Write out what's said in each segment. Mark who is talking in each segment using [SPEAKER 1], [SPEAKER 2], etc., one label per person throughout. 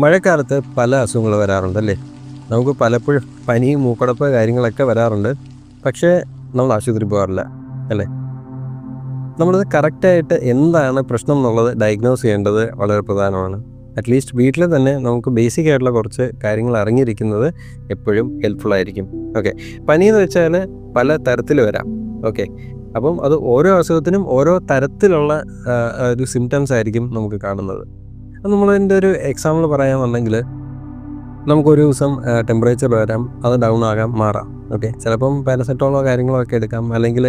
[SPEAKER 1] മഴക്കാലത്ത് പല അസുഖങ്ങൾ വരാറുണ്ട് അല്ലേ നമുക്ക് പലപ്പോഴും പനി മൂക്കടപ്പ് കാര്യങ്ങളൊക്കെ വരാറുണ്ട്. പക്ഷേ നമ്മൾ ആശുപത്രി പോകാറില്ല അല്ലേ? നമ്മളത് കറക്റ്റായിട്ട് എന്താണ് പ്രശ്നം എന്നുള്ളത് ഡയഗ്നോസ് ചെയ്യേണ്ടത് വളരെ പ്രധാനമാണ്. അറ്റ്ലീസ്റ്റ് വീട്ടിൽ തന്നെ നമുക്ക് ബേസിക് ആയിട്ടുള്ള കുറച്ച് കാര്യങ്ങൾ അറിഞ്ഞിരിക്കുന്നത് എപ്പോഴും ഹെൽപ്ഫുൾ ആയിരിക്കും. ഓക്കെ പനി എന്ന് വെച്ചാൽ പല തരത്തിൽ വരാം. ഓക്കെ അപ്പം അത് ഓരോ അസുഖത്തിനും ഓരോ തരത്തിലുള്ള ഒരു സിംറ്റംസ് ആയിരിക്കും നമുക്ക് കാണുന്നത്. അത് നമ്മളതിന്റെ ഒരു എക്സാമ്പിൾ പറയാൻ വന്നെങ്കിൽ നമുക്കൊരു ദിവസം ടെമ്പറേച്ചർ വരാം അത് ഡൗൺ ആകാം മാറാം. ഓക്കെ ചിലപ്പം പാരസെറ്റോളോ കാര്യങ്ങളോ ഒക്കെ എടുക്കാം. അല്ലെങ്കിൽ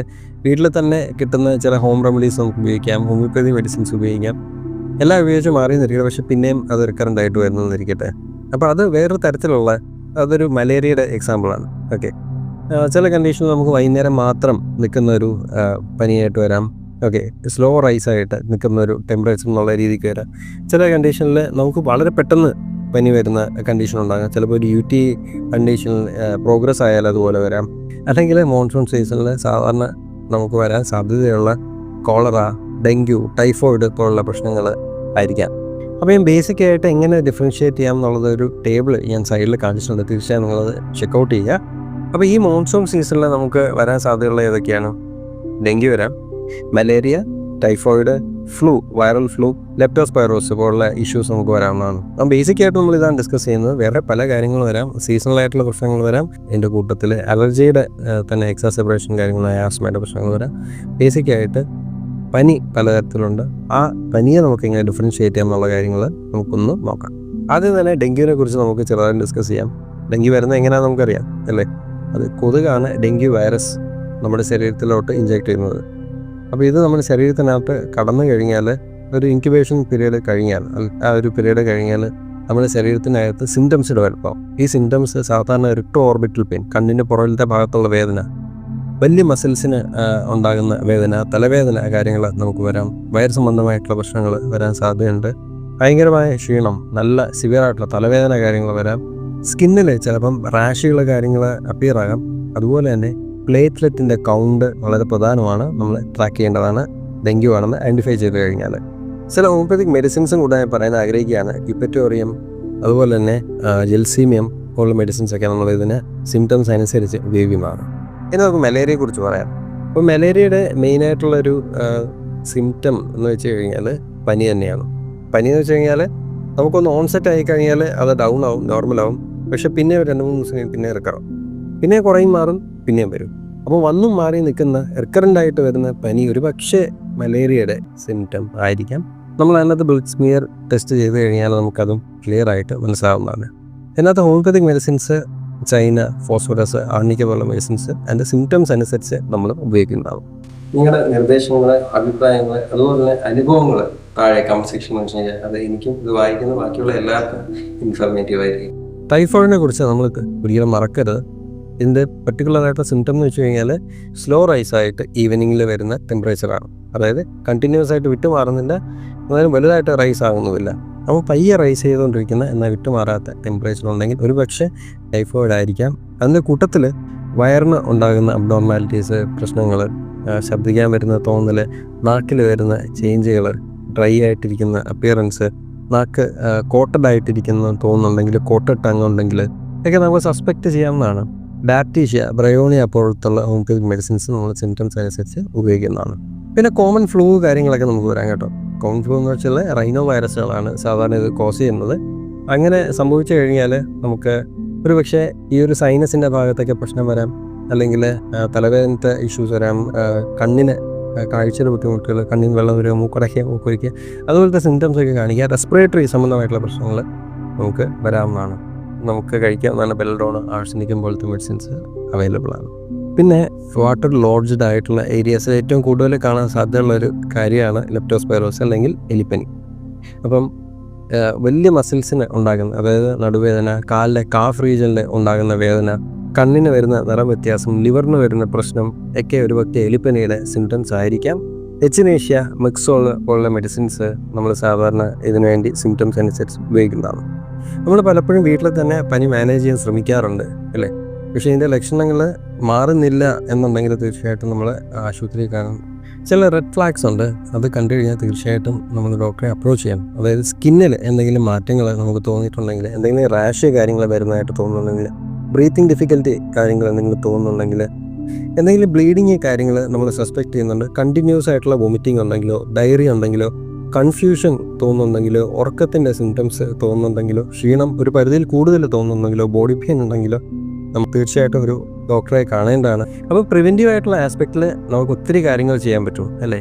[SPEAKER 1] വീട്ടിൽ തന്നെ കിട്ടുന്ന ചില ഹോം റെമഡീസ് നമുക്ക് ഉപയോഗിക്കാം. ഹോമിയോപ്പതി മെഡിസിൻസ് ഉപയോഗിക്കാം. എല്ലാം ഉപയോഗിച്ച് മാറിയെന്നിരിക്കട്ടെ പക്ഷേ പിന്നെയും അത് റിക്കറന്റ് ആയിട്ട് വരുന്നതെന്നിരിക്കട്ടെ. അപ്പോൾ അത് വേറൊരു തരത്തിലുള്ള അതൊരു മലേറിയയുടെ എക്സാമ്പിളാണ് ഓക്കെ ചില കണ്ടീഷനിൽ നമുക്ക് വൈകുന്നേരം മാത്രം നിൽക്കുന്ന ഒരു പനിയായിട്ട് വരാം. ഓക്കെ സ്ലോ റൈസ് ആയിട്ട് നിൽക്കുന്ന ഒരു ടെമ്പറേച്ചർ എന്നുള്ള രീതിക്ക് വരാം. ചില കണ്ടീഷനിൽ നമുക്ക് വളരെ പെട്ടെന്ന് പനി വരുന്ന കണ്ടീഷൻ ഉണ്ടാകാം. ചിലപ്പോൾ ഒരു യു ടി കണ്ടീഷനിൽ പ്രോഗ്രസ് ആയാൽ അതുപോലെ വരാം. അല്ലെങ്കിൽ മോൺസൂൺ സീസണിൽ സാധാരണ നമുക്ക് വരാൻ സാധ്യതയുള്ള കോളറ ഡെങ്കു ടൈഫോയിഡ് പോലുള്ള പ്രശ്നങ്ങൾ ആയിരിക്കാം. അപ്പോൾ ഞാൻ ബേസിക് ആയിട്ട് എങ്ങനെ ഡിഫറൻഷ്യേറ്റ് ചെയ്യാം എന്നുള്ളത് ഒരു ടേബിൾ ഞാൻ സൈഡിൽ കാണിച്ചിട്ടുണ്ട്. തീർച്ചയായും നിങ്ങളത് ചെക്കൗട്ട് ചെയ്യുക. അപ്പോൾ ഈ മോൺസൂൺ സീസണിൽ നമുക്ക് വരാൻ സാധ്യതയുള്ള ഏതൊക്കെയാണ്? ഡെങ്കി വരാം. Malaria typhoid flu viral flu leptospirosis പോലുള്ള ഇഷ്യൂസ് നമുക്ക് വരാവുന്നതാണ്. അപ്പം ബേസിക് ആയിട്ട് നമ്മൾ ഇതാണ് ഡിസ്കസ് ചെയ്യുന്നത്. വേറെ പല കാര്യങ്ങൾ വരാം. സീസണൽ ആയിട്ടുള്ള പ്രശ്നങ്ങൾ വരാം. എന്റെ കൂട്ടത്തിൽ അലർജിയുടെ തന്നെ എക്സാസെപ്പറേഷൻ കാര്യങ്ങളായ ആസ്മയുടെ പ്രശ്നങ്ങൾ വരാം. ബേസിക് ആയിട്ട് പനി പലതരത്തിലുണ്ട്. ആ പനിയെ നമുക്ക് എങ്ങനെ ഡിഫറൻഷ്യേറ്റ് ചെയ്യാം എന്നുള്ള കാര്യങ്ങൾ നമുക്കൊന്ന് നോക്കാം. ആദ്യം തന്നെ ഡെങ്കുവിനെ കുറിച്ച് നമുക്ക് ചെറുതായി ഡിസ്കസ് ചെയ്യാം. ഡെങ്കി വരുന്നത് എങ്ങനെയാണെന്ന് നമുക്കറിയാം അല്ലേ? അത് കൊതുകാണ് ഡെങ്കി വൈറസ് നമ്മുടെ ശരീരത്തിലോട്ട് ഇഞ്ചെക്ട് ചെയ്യുന്നത്. അപ്പോൾ ഇത് നമ്മുടെ ശരീരത്തിനകത്ത് കടന്നു കഴിഞ്ഞാൽ ഒരു ഇൻക്യുബേഷൻ പീരീഡ് കഴിഞ്ഞാൽ ആ ഒരു പീരീഡ് കഴിഞ്ഞാൽ നമ്മുടെ ശരീരത്തിനകത്ത് സിംറ്റംസ് ഡെവലപ്പ് ആവും ഈ സിംറ്റംസ് സാധാരണ റിട്ടോ ഓർബിറ്റൽ പെയിൻ കണ്ണിന്റെ പുറകിലത്തെ ഭാഗത്തുള്ള വേദന വലിയ മസിൽസിന് ഉണ്ടാകുന്ന വേദന തലവേദന കാര്യങ്ങൾ നമുക്ക് വരാം. വയർ സംബന്ധമായിട്ടുള്ള പ്രശ്നങ്ങൾ വരാൻ സാധ്യതയുണ്ട്. ഭയങ്കരമായ ക്ഷീണം നല്ല സിവിയർ ആയിട്ടുള്ള തലവേദന കാര്യങ്ങൾ വരാം. സ്കിന്നിൽ ചിലപ്പം റാഷുകൾ കാര്യങ്ങൾ അപ്പിയർ ആകാം. അതുപോലെ തന്നെ പ്ലേറ്റ്ലെറ്റിന്റെ കൗണ്ട് വളരെ പ്രധാനമാണ്. നമ്മൾ ട്രാക്ക് ചെയ്യേണ്ടതാണ്. ഡെങ്കു ആണെന്ന് ഐഡന്റിഫൈ ചെയ്ത് കഴിഞ്ഞാൽ. ചില ഹോമിയോപ്പതിക് മെഡിസിൻസും കൂടെ ഞാൻ പറയാൻ ആഗ്രഹിക്കുകയാണ്. ഇപ്പറ്റോറിയം അതുപോലെ തന്നെ ജെൽസീമിയം പോലുള്ള മെഡിസിൻസ് ഒക്കെ നമ്മൾ ഇതിന് സിംറ്റംസ് അനുസരിച്ച് ഉപയോഗിക്കുന്നതാണ് ഇനി നമുക്ക് മലേറിയയെ കുറിച്ച് പറയാം. അപ്പോൾ മലേറിയയുടെ മെയിനായിട്ടുള്ളൊരു സിംറ്റം എന്ന് വെച്ച് കഴിഞ്ഞാൽ പനി തന്നെയാണ്. പനി എന്ന് വെച്ച് കഴിഞ്ഞാൽ നമുക്കൊന്ന് ഓൺസെറ്റ് ആയി കഴിഞ്ഞാൽ അത് ഡൗൺ ആവും നോർമൽ ആവും. പക്ഷെ പിന്നെ രണ്ട് മൂന്ന് ദിവസം പിന്നെ റിക്കറും പിന്നെ കുറയും മാറും പിന്നെയും വരും. അപ്പോൾ വന്നും മാറി നിൽക്കുന്ന റിക്കറന്റ് ആയിട്ട് വരുന്ന പനി ഒരു പക്ഷേ മലേറിയയുടെ സിംറ്റം ആയിരിക്കാം. നമ്മൾ അതിനകത്ത് ബ്ലഡ് സ്മിയർ ടെസ്റ്റ് ചെയ്ത് കഴിഞ്ഞാൽ നമുക്കതും ക്ലിയർ ആയിട്ട് മനസ്സിലാവുന്നതാണ്. അതിനകത്ത് homeopathic medicines China phosphorus arnica പോലുള്ള മെഡിസിൻസ് അതിന്റെ സിംറ്റംസ് അനുസരിച്ച് നമ്മൾ ഉപയോഗിക്കുന്നുണ്ടാവും നിങ്ങളുടെ നിർദ്ദേശങ്ങൾ അഭിപ്രായങ്ങൾ അതുപോലെ തന്നെ അനുഭവങ്ങൾ താഴെ കമന്റ് സെക്ഷൻ മെൻഷൻ കഴിഞ്ഞാൽ അത് എനിക്കും ഇത് വായിക്കുന്ന ബാക്കിയുള്ള എല്ലാവർക്കും ഇൻഫർമേറ്റീവ് ആയിരിക്കും. ടൈഫോയിഡിനെ കുറിച്ച് നമ്മൾ ഒരിക്കലും മറക്കരുത്. ഇതിന്റെ പർട്ടിക്കുലർ ആയിട്ടുള്ള സിംറ്റം എന്ന് വെച്ച് കഴിഞ്ഞാൽ സ്ലോ റൈസ് ആയിട്ട് ഈവനിങ്ങിൽ വരുന്ന ടെമ്പറേച്ചറാണ് അതായത് കണ്ടിന്യൂസ് ആയിട്ട് വിട്ടുമാറുന്നില്ല എന്നാലും വലുതായിട്ട് റൈസ് ആകുന്നുമില്ല. അപ്പോൾ പയ്യെ റൈസ് ചെയ്തുകൊണ്ടിരിക്കുന്ന എന്നാൽ വിട്ടുമാറാത്ത ടെമ്പറേച്ചർ ഉണ്ടെങ്കിൽ ഒരു പക്ഷേ ടൈഫോയിഡ് ആയിരിക്കാം. അതിന്റെ കൂട്ടത്തിൽ വയറിന് ഉണ്ടാകുന്ന അബ്നോർമാലിറ്റീസ് പ്രശ്നങ്ങൾ ശബ്ദിക്കാൻ വരുന്ന തോന്നൽ നാക്കിൽ വരുന്ന ചേഞ്ചുകൾ ഡ്രൈ ആയിട്ടിരിക്കുന്ന അപ്പിയറൻസ് നാക്ക് കോട്ടഡ് ആയിട്ടിരിക്കുന്ന തോന്നുന്നുണ്ടെങ്കിൽ കോട്ടഡ് ടങ് ഉണ്ടെങ്കിൽ ഒക്കെ നമുക്ക് സസ്പെക്റ്റ് ചെയ്യാവുന്നതാണ്. ബാക്ടീഷ്യ ബ്രയോണിയ പോലത്തുള്ള ഹോമിയോപ്പതിക് മെഡിസിൻസ് നമ്മൾ സിംറ്റംസ് അനുസരിച്ച് ഉപയോഗിക്കുന്നതാണ്. പിന്നെ കോമൺ ഫ്ലൂ കാര്യങ്ങളൊക്കെ നമുക്ക് വരാം കേട്ടോ. കോമൺ ഫ്ലൂ എന്ന് വെച്ചാൽ റൈനോ വൈറസുകളാണ് സാധാരണ ഇത് കോസ് ചെയ്യുന്നത്. അങ്ങനെ സംഭവിച്ചു കഴിഞ്ഞാൽ നമുക്ക് ഒരു പക്ഷേ ഈ ഒരു സൈനസിന്റെ ഭാഗത്തൊക്കെ പ്രശ്നം വരാം. അല്ലെങ്കിൽ തലവേദനത്തെ ഇഷ്യൂസ് വരാം. കണ്ണിന് കാഴ്ചയുടെ ബുദ്ധിമുട്ടുകൾ കണ്ണിന് വെള്ളം വരിക മൂക്കടയ്ക്കുക മൂക്കൊരിക്കുക അതുപോലത്തെ സിംറ്റംസ് ഒക്കെ കാണിക്കുക. റെസ്പിറേറ്ററി സംബന്ധമായിട്ടുള്ള പ്രശ്നങ്ങൾ നമുക്ക് വരാവുന്നതാണ്. നമുക്ക് കഴിക്കാവുന്നതാണ് ബെൽഡോൺ ആഴ്സനിക്കും പോലത്തെ മെഡിസിൻസ് അവൈലബിൾ ആണ്. പിന്നെ വാട്ടർ ലോഡ്ജ്ഡ് ആയിട്ടുള്ള ഏരിയാസിൽ ഏറ്റവും കൂടുതൽ കാണാൻ സാധ്യതയുള്ള ഒരു കാര്യമാണ് ലെപ്റ്റോസ്പൈറോസ് അല്ലെങ്കിൽ എലിപ്പനി. അപ്പം വലിയ മസിൽസിന് ഉണ്ടാകുന്ന അതായത് നടുവേദന കാലിലെ കാഫ് റീജിയനിൽ ഉണ്ടാകുന്ന വേദന കണ്ണിന് വരുന്ന നിറം വ്യത്യാസം ലിവറിന് വരുന്ന പ്രശ്നം ഒക്കെ ഒരു പക്ഷേ എലിപ്പനിയുടെ സിംറ്റംസ് ആയിരിക്കാം. എച്ചിനേഷ്യ മിക്സോൾ പോലുള്ള മെഡിസിൻസ് നമ്മൾ സാധാരണ ഇതിനുവേണ്ടി സിംറ്റംസ് അനുസരിച്ച് ഉപയോഗിക്കുന്നതാണ്. നമ്മൾ പലപ്പോഴും വീട്ടിൽ തന്നെ പനി മാനേജ് ചെയ്യാൻ ശ്രമിക്കാറുണ്ട് അല്ലേ? പക്ഷേ ഇതിന്റെ ലക്ഷണങ്ങൾ മാറുന്നില്ല എന്നുണ്ടെങ്കിൽ തീർച്ചയായിട്ടും നമ്മൾ ആശുപത്രിയിൽ കാണും. ചില റെഡ് ഫ്ലാഗ്സ് ഉണ്ട്. അത് കണ്ടു കഴിഞ്ഞാൽ തീർച്ചയായിട്ടും നമ്മൾ ഡോക്ടറെ അപ്രോച്ച് ചെയ്യണം. അതായത് സ്കിന്നിൽ എന്തെങ്കിലും മാറ്റങ്ങൾ നമുക്ക് തോന്നിയിട്ടുണ്ടെങ്കിൽ എന്തെങ്കിലും റാഷ് കാര്യങ്ങൾ വരുന്നതായിട്ട് തോന്നുന്നുണ്ടെങ്കിൽ ബ്രീത്തിങ് ഡിഫിക്കൽറ്റി കാര്യങ്ങൾ എന്തെങ്കിലും തോന്നുന്നുണ്ടെങ്കിൽ എന്തെങ്കിലും ബ്ലീഡിങ് കാര്യങ്ങൾ നമ്മൾ സസ്പെക്ട് ചെയ്യുന്നുണ്ട്. കണ്ടിന്യൂസ് ആയിട്ടുള്ള വോമിറ്റിംഗ് ഉണ്ടെങ്കിലോ ഡയറി ഉണ്ടെങ്കിലോ കൺഫ്യൂഷൻ തോന്നുന്നുണ്ടെങ്കിലോ ഉറക്കത്തിന്റെ സിംറ്റംസ് തോന്നുന്നുണ്ടെങ്കിലോ ക്ഷീണം ഒരു പരിധിയിൽ കൂടുതൽ തോന്നുന്നുണ്ടെങ്കിലോ ബോഡി പെയിൻ ഉണ്ടെങ്കിലോ നമുക്ക് തീർച്ചയായിട്ടും ഒരു ഡോക്ടറെ കാണേണ്ടതാണ്. അപ്പോൾ പ്രിവെന്റീവ് ആയിട്ടുള്ള ആസ്പെക്റ്റിൽ നമുക്ക് ഒത്തിരി കാര്യങ്ങൾ ചെയ്യാൻ പറ്റും അല്ലേ?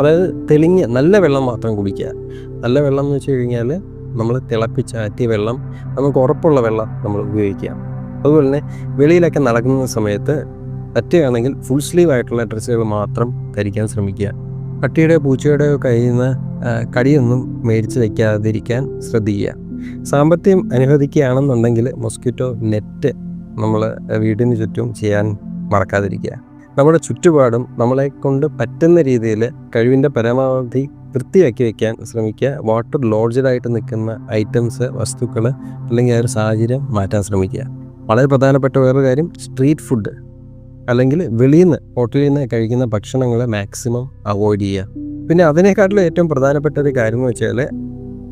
[SPEAKER 1] അതായത് തെളിഞ്ഞ് നല്ല വെള്ളം മാത്രം കുടിക്കുക. നല്ല വെള്ളം എന്ന് വെച്ച് കഴിഞ്ഞാൽ നമ്മൾ തിളപ്പിച്ചാറ്റിയ വെള്ളം നമുക്ക് ഉറപ്പുള്ള വെള്ളം നമ്മൾ ഉപയോഗിക്കുക. അതുപോലെ തന്നെ വെളിയിലൊക്കെ നടക്കുന്ന സമയത്ത് പറ്റുകയാണെങ്കിൽ ഫുൾ സ്ലീവ് ആയിട്ടുള്ള ഡ്രസ്സുകൾ മാത്രം ധരിക്കാൻ ശ്രമിക്കുക. പട്ടിയുടെ പൂച്ചയുടെയോ കയ്യിൽ നിന്ന് കടിയൊന്നും മേടിച്ച് വയ്ക്കാതിരിക്കാൻ ശ്രദ്ധിക്കുക. സാമ്പത്തികം അനുവദിക്കുകയാണെന്നുണ്ടെങ്കിൽ മൊസ്കിറ്റോ നെറ്റ് നമ്മൾ വീടിന് ചുറ്റും ചെയ്യാൻ മറക്കാതിരിക്കുക. നമ്മുടെ ചുറ്റുപാടും നമ്മളെ കൊണ്ട് പറ്റുന്ന രീതിയിൽ കഴിവിന്റെ പരമാവധി വൃത്തിയാക്കി വയ്ക്കാൻ ശ്രമിക്കുക. വാട്ടർ ലോഡ്ജഡായിട്ട് നിൽക്കുന്ന ഐറ്റംസ് വസ്തുക്കൾ അല്ലെങ്കിൽ ആ ഒരു സാഹചര്യം മാറ്റാൻ ശ്രമിക്കുക. വളരെ പ്രധാനപ്പെട്ട വേറൊരു കാര്യം സ്ട്രീറ്റ് ഫുഡ്. അല്ലെങ്കിൽ വെളിയിൽ നിന്ന് ഹോട്ടലിൽ നിന്ന് കഴിക്കുന്ന ഭക്ഷണങ്ങൾ മാക്സിമം അവോയ്ഡ് ചെയ്യുക. പിന്നെ അതിനേക്കാട്ടിലും ഏറ്റവും പ്രധാനപ്പെട്ട ഒരു കാര്യം എന്ന് വെച്ചാൽ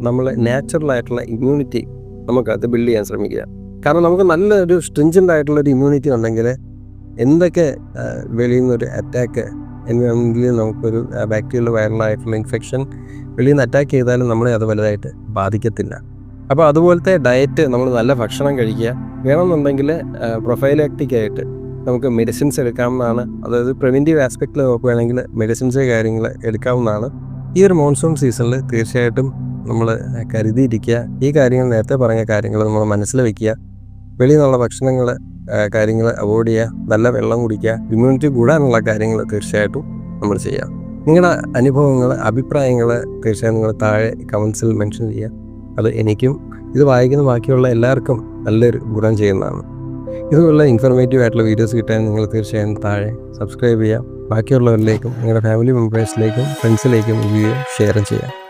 [SPEAKER 1] നമ്മൾ നാച്ചുറൽ ആയിട്ടുള്ള ഇമ്മ്യൂണിറ്റി നമുക്കത് ബിൽഡ് ചെയ്യാൻ ശ്രമിക്കുക. കാരണം നമുക്ക് നല്ലൊരു സ്ട്രിഞ്ചന്റ് ആയിട്ടുള്ള ഒരു ഇമ്മ്യൂണിറ്റി ഉണ്ടെങ്കിൽ എന്തൊക്കെ വെളിയിൽ നിന്നൊരു അറ്റാക്ക് എൻവയോൺമെന്റിൽ നമുക്കൊരു ബാക്ടീരിയൽ വൈറലായിട്ടുള്ള ഇൻഫെക്ഷൻ വെളിയിൽ നിന്ന് അറ്റാക്ക് ചെയ്താലും നമ്മളെ അത് വലുതായിട്ട് ബാധിക്കത്തില്ല. അപ്പോൾ അതുപോലത്തെ ഡയറ്റ് നമ്മൾ നല്ല ഭക്ഷണം കഴിക്കുക. വേണമെന്നുണ്ടെങ്കിൽ പ്രൊഫൈലാക്റ്റിക് ആയിട്ട് നമുക്ക് മെഡിസിൻസ് എടുക്കാവുന്നതാണ്. അതായത് പ്രിവെന്റീവ് ആസ്പെക്റ്റിൽ നോക്കുകയാണെങ്കിൽ മെഡിസിൻസ് കാര്യങ്ങൾ എടുക്കാവുന്നതാണ്. ഈ ഒരു മോൺസൂൺ സീസണിൽ തീർച്ചയായിട്ടും നമ്മൾ കരുതിയിരിക്കുക ഈ കാര്യങ്ങൾ നേരത്തെ പറഞ്ഞ കാര്യങ്ങൾ നമ്മൾ മനസ്സിൽ വയ്ക്കുക വെളിയിൽ നിന്നുള്ള ഭക്ഷണങ്ങൾ കാര്യങ്ങൾ അവോയ്ഡ് ചെയ്യുക നല്ല വെള്ളം കുടിക്കുക ഇമ്മ്യൂണിറ്റി കൂടാനുള്ള കാര്യങ്ങൾ തീർച്ചയായിട്ടും നമ്മൾ ചെയ്യാം നിങ്ങളുടെ അനുഭവങ്ങൾ അഭിപ്രായങ്ങൾ തീർച്ചയായും നിങ്ങൾ താഴെ കമൻസിൽ മെൻഷൻ ചെയ്യുക. അത് എനിക്കും ഇത് വായിക്കുന്ന ബാക്കിയുള്ള എല്ലാവർക്കും നല്ലൊരു ഗുണം ചെയ്യുന്നതാണ്. ഇതുപോലുള്ള ഇൻഫർമേറ്റീവ് ആയിട്ടുള്ള വീഡിയോസ് കിട്ടാൻ നിങ്ങൾ തീർച്ചയായും താഴെ സബ്സ്ക്രൈബ് ചെയ്യുക. ബാക്കിയുള്ളവരിലേക്കും നിങ്ങളുടെ ഫാമിലി മെമ്പേഴ്സിലേക്കും ഫ്രണ്ട്സിലേക്കും വീഡിയോ ഷെയർ ചെയ്യാം